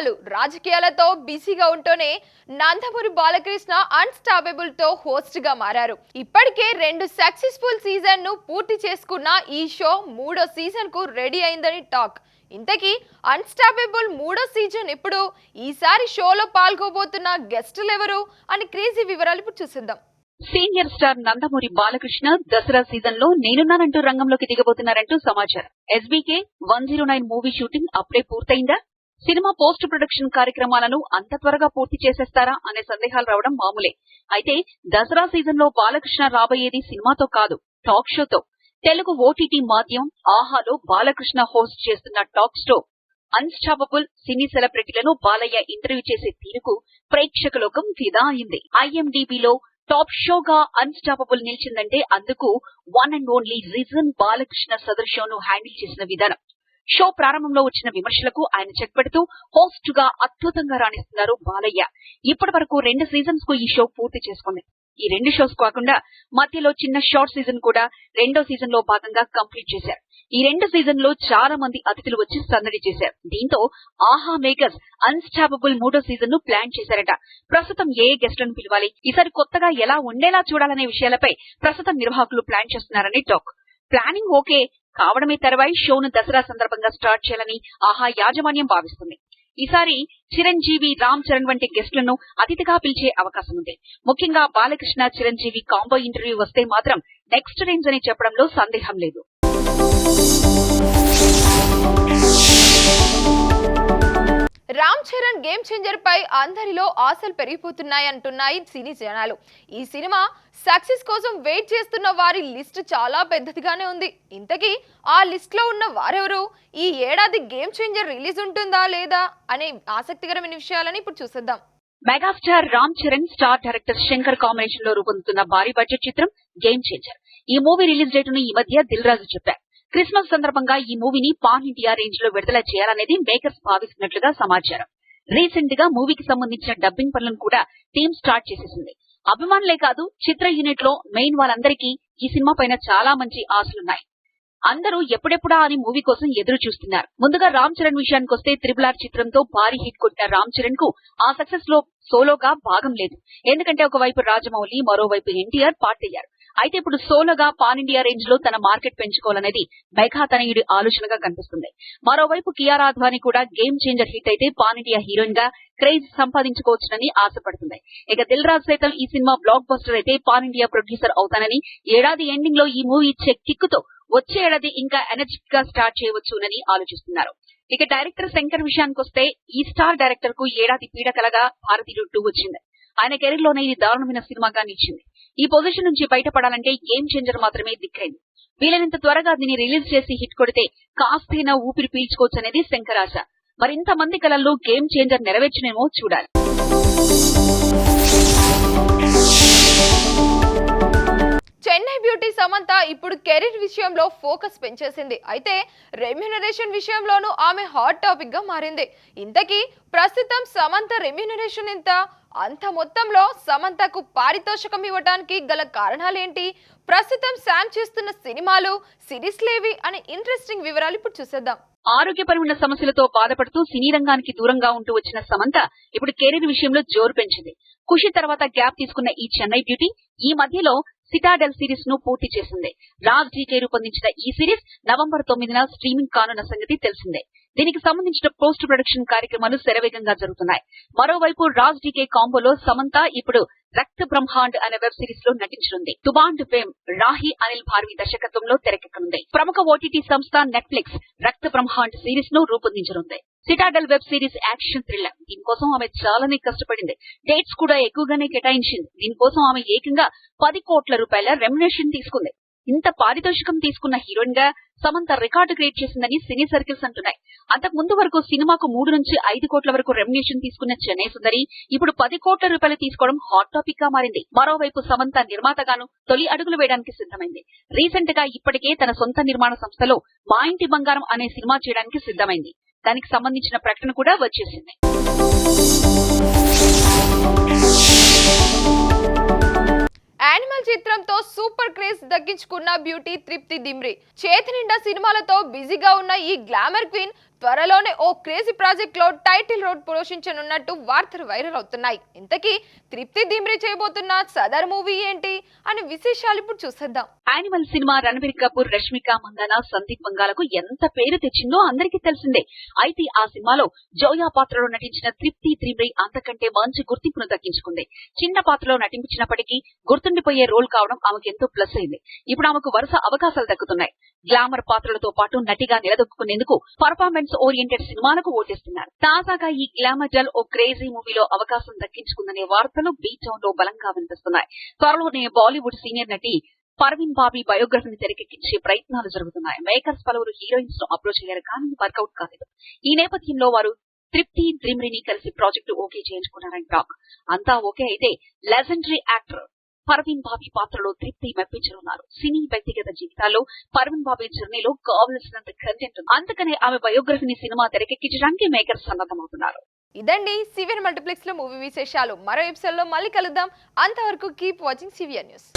సినిమాలు రాజకీయాలతో బిజీగా ఉంటూనే నందమూరి బాలకృష్ణ అన్స్టాపబుల్తో హోస్ట్గా మారారు. ఇప్పటికే రెండు సక్సెస్ఫుల్ సీజన్ను పూర్తి చేసుకున్న ఈ షో మూడో సీజన్కు రెడీ అయిందని టాక్. ఇంతకీ అన్స్టాపబుల్ మూడో సీజన్ ఎప్పుడు? ఈసారి షోలో పాల్గొబోతున్న గెస్టులు ఎవరు? అని క్రేజీ వివరాలు ఇప్పుడు చూసిద్దాం సీనియర్ స్టార్ నందమూరి బాలకృష్ణ దసరా సీజన్లో నేనున్నానంటూ రంగంలోకి దిగబోతున్నారంటూ సమాచారం. SBK one zero nine movie shooting అప్పుడే పూర్తయిందా? సినిమా పోస్ట్ ప్రొడక్షన్ కార్యక్రమాలను అంత త్వరగా పూర్తి చేసేస్తారా అనే సందేహాలు రావడం మామూలే. అయితే దసరా సీజన్లో బాలకృష్ణ రాబోయేది సినిమాతో కాదు టాక్ షోతో. తెలుగు ఓటీటీ మాధ్యం ఆహాలో బాలకృష్ణ హోస్ట్ చేస్తున్న టాక్ షో. అన్స్టాపబుల్ సినీ సెలబ్రిటీలను బాలయ్య ఇంటర్వ్యూ చేసే తీరుకు ప్రేక్షక లోకం ఫిదా అయింది. ఐఎండిబిలో టాప్ షోగా అన్స్టాపబుల్ నిలిచిందంటే అందుకు one and only reason Balakrishna Sadar షోను హ్యాండిల్ చేసిన విధానం. షో ప్రారంభంలో వచ్చిన విమర్శలకు ఆయన చెక్ పెడుతూ హోస్ట్గా అద్భుతంగా రాణిస్తున్నారు బాలయ్య. ఇప్పటి వరకు రెండు సీజన్స్కు ఈ షో పూర్తి చేసుకుంది. ఈ రెండు షోస్ కాకుండా మధ్యలో చిన్న షార్ట్ సీజన్ కూడా రెండో సీజన్లో భాగంగా కంప్లీట్ చేశారు. ఈ రెండు సీజన్లో చాలా మంది అతిథులు వచ్చి సందడి చేశారు. దీంతో ఆహా మేకర్స్ అన్స్టాపబుల్ మూడో సీజన్ను ప్లాన్ చేశారట. ప్రస్తుతం ఏ గెస్ట్లను పిలవాలి? ఈసారి కొత్తగా ఎలా ఉండేలా చూడాలనే విషయాలపై ప్రస్తుతం నిర్వాహకులు ప్లాన్ చేస్తున్నారని టాక్. ప్లానింగ్ ఓకే కావడమే తర్వాయి షోను దసరా సందర్భంగా స్టార్ట్ చేయాలని ఆహా యాజమాన్యం భావిస్తుంది. ఈసారి చిరంజీవి రామ్ చరణ్ వంటి గెస్టులను అతిథిగా పిలిచే అవకాశం ఉంది ముఖ్యంగా బాలకృష్ణ చిరంజీవి కాంబో ఇంటర్వ్యూ వస్తే మాత్రం నెక్స్ట్ రేంజ్ అని చెప్పడంలో సందేహం లేదు. రామ్ చరణ్ గేమ్ చేంజర్ పై అందరిలో ఆశలు పెరిగిపోతున్నాయి అంటున్నాయి సినీ జనాలు. ఈ సినిమా సక్సెస్ కోసం వెయిట్ చేస్తున్న వారి లిస్ట్ చాలా పెద్దదిగానే ఉంది. ఇంతకీ ఆ లిస్ట్లో ఉన్న వారెవరు? ఈ ఏడాది గేమ్ చేంజర్ రిలీజ్ ఉంటుందా లేదా అనే ఆసక్తికరమైన విషయాలని ఇప్పుడు చూసేద్దాం. Megastar Ram Charan star director Shankar కాంబినేషన్లో రూపొందుతున్న భారీ బడ్జెట్ చిత్రం గేమ్ చేంజర్. ఈ మూవీ రిలీజ్ డేట్ను ఈ మధ్య దిల్ రాజు చెప్పారు. క్రిస్మస్ సందర్భంగా ఈ మూవీని పాన్ ఇండియా రేంజ్లో విడుదల చేయాలనేది మేకర్స్ భావిస్తున్నట్లుగా సమాచారం. రీసెంట్గా మూవీకి సంబంధించిన డబ్బింగ్ పనులను కూడా టీం స్టార్ట్ చేసేసింది. అభిమానులే కాదు చిత్ర యూనిట్లో మెయిన్ వాళ్ళందరికీ ఈ సినిమా పైన చాలా మంచి ఆశలున్నాయి. అందరూ ఎప్పుడెప్పుడా అని మూవీ కోసం ఎదురు చూస్తున్నారు. ముందుగా రామ్ చరణ్ విషయానికి వస్తే త్రిబుల్ ఆర్ చిత్రంతో భారీ హిట్ కొట్టిన రామ్ చరణ్కు ఆ సక్సెస్లో సోలోగా భాగం లేదు. ఎందుకంటే ఒకవైపు రాజమౌళి మరోవైపు ఎన్టీఆర్ పార్ట్ అయ్యారు. అయితే ఇప్పుడు సోలోగా పాన్ ఇండియా రేంజ్లో తన మార్కెట్ పెంచుకోవాలనేది మెగా తనయుడి ఆలోచనగా కనిపిస్తుంది. మరోవైపు కియారా అద్వానీ కూడా గేమ్ చేంజర్ హిట్ అయితే పాన్ ఇండియా హీరోయిన్గా క్రేజ్ సంపాదించుకోవచ్చునని ఆశపడుతుంది. ఇక దిల్ రాజ్ సైతం ఈ సినిమా బ్లాక్ బస్టర్ అయితే పాన్ ఇండియా ప్రొడ్యూసర్ అవుతానని ఏడాది ఎండింగ్లో ఈ మూవీ ఇచ్చే కిక్కుతో వచ్చే ఏడాది ఇంకా ఎనర్జిక్గా స్టార్ట్ చేయవచ్చునని ఆలోచిస్తున్నారు. ఇక డైరెక్టర్ శంకర్ విషయానికి వస్తే ఈ స్టార్ డైరెక్టర్కు ఏడాది పీడకలగా భారతీయుడు టూ వచ్చింది. ఆయన కెరీర్లోనే ఇది దారుణమైన సినిమాగా నిలిచింది. ఈ పొజిషన్ నుంచి బయటపడాలంటే గేమ్ చేంజర్ మాత్రమే దిక్కైంది వీలైనంత త్వరగా దీన్ని రిలీజ్ చేసి హిట్ కొడితే కాస్తైనా ఊపిరి పీల్చుకోవచ్చు అనేది శంకర్ ఆశ మరింత మంది కలల్లో గేమ్ చేంజర్ నెరవేర్చునేమో చూడాలి. చెన్నై బ్యూటీ సమంత ఇప్పుడు కెరీర్ విషయంలో ఫోకస్ పెంచేసింది. అయితే రెమ్యునరేషన్ విషయంలోనూ ఆమె హాట్ టాపిక్గా మారింది. ఇంతకీ ప్రస్తుతం సమంత రెమ్యునరేషన్ ఎంత? అంత మొత్తంలో సమంతకు పారితోషికం ఇవ్వడానికి గల కారణాలేంటి? ప్రస్తుతం శామ్ చేస్తున్న సినిమాలు సిరీస్లేవి అనే ఇంట్రెస్టింగ్ వివరాలు ఇప్పుడు చూసేద్దాం. ఆరోగ్యపరమైన సమస్యలతో బాధపడుతూ సినీ రంగానికి దూరంగా ఉంటూ వచ్చిన సమంత ఇప్పుడు కెరీర్ విషయంలో జోరు పెంచింది. ఖుషి తర్వాత గ్యాప్ తీసుకున్న ఈ చెన్నై బ్యూటీ ఈ మధ్యలో సిటాడెల్ సిరీస్ను పూర్తి చేసింది. రాజ్ జీకే రూపొందించిన ఈ సిరీస్ నవంబర్ తొమ్మిదిన స్ట్రీమింగ్ కానున్న సంగతి తెలిసిందే. దీనికి సంబంధించిన పోస్ట్ ప్రొడక్షన్ కార్యక్రమాలు శరవేగంగా జరుగుతున్నాయి. మరోవైపు రాజ్ డీకే కాంబోలో సమంత ఇప్పుడు రక్త బ్రహ్మాండ్ అనే వెబ్ సిరీస్లో నటించనుంది. తుబాండ్ ఫేమ్ రాహి అనిల్ భార్వి దర్శకత్వంలో తెరకెక్కనుంది. ప్రముఖ ఓటీటీ సంస్థ నెట్ఫ్లిక్స్ రక్త బ్రహ్మాండ్ సిరీస్ను రూపొందించనుంది. Citadel web series action thriller. దీనికోసం ఆమె చాలానే కష్టపడింది. డేట్స్ కూడా ఎక్కువగానే కేటాయించింది. దీనికోసం ఆమె ఏకంగా పది కోట్ల రూపాయల రెమ్యునేషన్ తీసుకుంది. ఇంత పారితోషికం తీసుకున్న హీరోయిన్గా సమంత రికార్డు క్రియేట్ చేసిందని సినీ సర్కిల్స్ అంటున్నాయి. అంతకు ముందు వరకు సినిమాకు మూడు నుంచి ఐదు కోట్ల వరకు రెమ్యునేషన్ తీసుకున్న చెన్నై సుందరి ఇప్పుడు పది కోట్ల రూపాయలు తీసుకోవడం హాట్ టాపిక్గా మారింది. మరోవైపు సమంత నిర్మాతగాను తొలి అడుగులు వేయడానికి సిద్ధమైంది. రీసెంట్గా ఇప్పటికే తన సొంత నిర్మాణ సంస్థలో మా ఇంటి బంగారం అనే సినిమా చేయడానికి సిద్ధమైంది. దానికి సంబంధించిన ప్రకటన కూడా వచ్చేసింది. యానిమల్ చిత్రంతో సూపర్ క్రేజ్ దక్కించుకున్న బ్యూటీ తృప్తి దిమ్రి. చేతి నిండా సినిమాలతో బిజీగా ఉన్న ఈ గ్లామర్ క్వీన్ త్వరలోనే ఓ క్రేజీ ప్రాజెక్ట్లో టైటిల్ రోడ్ పోషించనున్నట్టు వార్తలు వైరల్ అవుతున్నాయి. ఇంతకీ తృప్తి దిమ్రి చేయబోతున్న సదర్ మూవీ ఏంటి అనే విశేషాలు ఇప్పుడు చూసేద్దాం. యానిమల్ సినిమా రణబీర్ కపూర్ రష్మిక మందన సందీప్ బంగాలకు ఎంత పేరు తెచ్చిందో అందరికీ తెలిసిందే. అయితే ఆ సినిమాలో జోయా పాత్రలో నటించిన తృప్తి త్రిమ్రి అంతకంటే మంచి గుర్తింపును దక్కించుకుంది. చిన్న పాత్రలో నటించినప్పటికీ గుర్తుండిపోయే రోల్ కావడం ఆమెకు ఎంతో ప్లస్ అయింది. ఇప్పుడు ఆమెకు వరుస అవకాశాలు దక్కుతున్నాయి. గ్లామర్ పాత్రలతో పాటు నటిగా నిలదొక్కునేందుకు పర్ఫార్మెన్స్ ఓరియంటెడ్ సినిమాలకు ఓటేస్తున్నారు. తాజాగా ఈ గ్లామర్ డల్ ఓ క్రేజీ మూవీలో అవకాశం దక్కించుకుందనే వార్తలు బీ టౌన్లో బలంగా వినిపిస్తున్నాయి. త్వరలోనే బాలీవుడ్ సీనియర్ నటి పర్వీన్ బాబీ బయోగ్రఫీని తెరకెక్కించే ప్రయత్నాలు జరుగుతున్నాయి. మేకర్స్ పలువురు హీరోయిన్స్ను అప్రోచ్ అయ్యారు కానీ వర్కౌట్ కాలేదు. ఈ నేపథ్యంలో వారు తృప్తి త్రిమ్రిని కలిసి ప్రాజెక్టు ఓకే చేయించుకున్నారని టాక్. అంతా ఓకే అయితే లెజెండరీ యాక్టర్ పర్వీన్ బాబీ పాత్రలో తృప్తి మెప్పించనున్నారు. సినీ వ్యక్తిగత జీవితాల్లో పర్వీన్ బాబీ జర్నీలో కావలసినంత కంటెంట్ ఉంది. అందుకనే ఆమె బయోగ్రఫీని సినిమా తెరకెక్కించడానికి మేకర్స్ సన్నద్ధమవుతున్నారు ఇదండి సివియర్ మల్టీప్లెక్స్లో మూవీ విశేషాలు. మరో ఎపిసోడ్లో మళ్ళీ కలుద్దాం. అంతవరకు కీప్ వాచింగ్ సివియర్ న్యూస్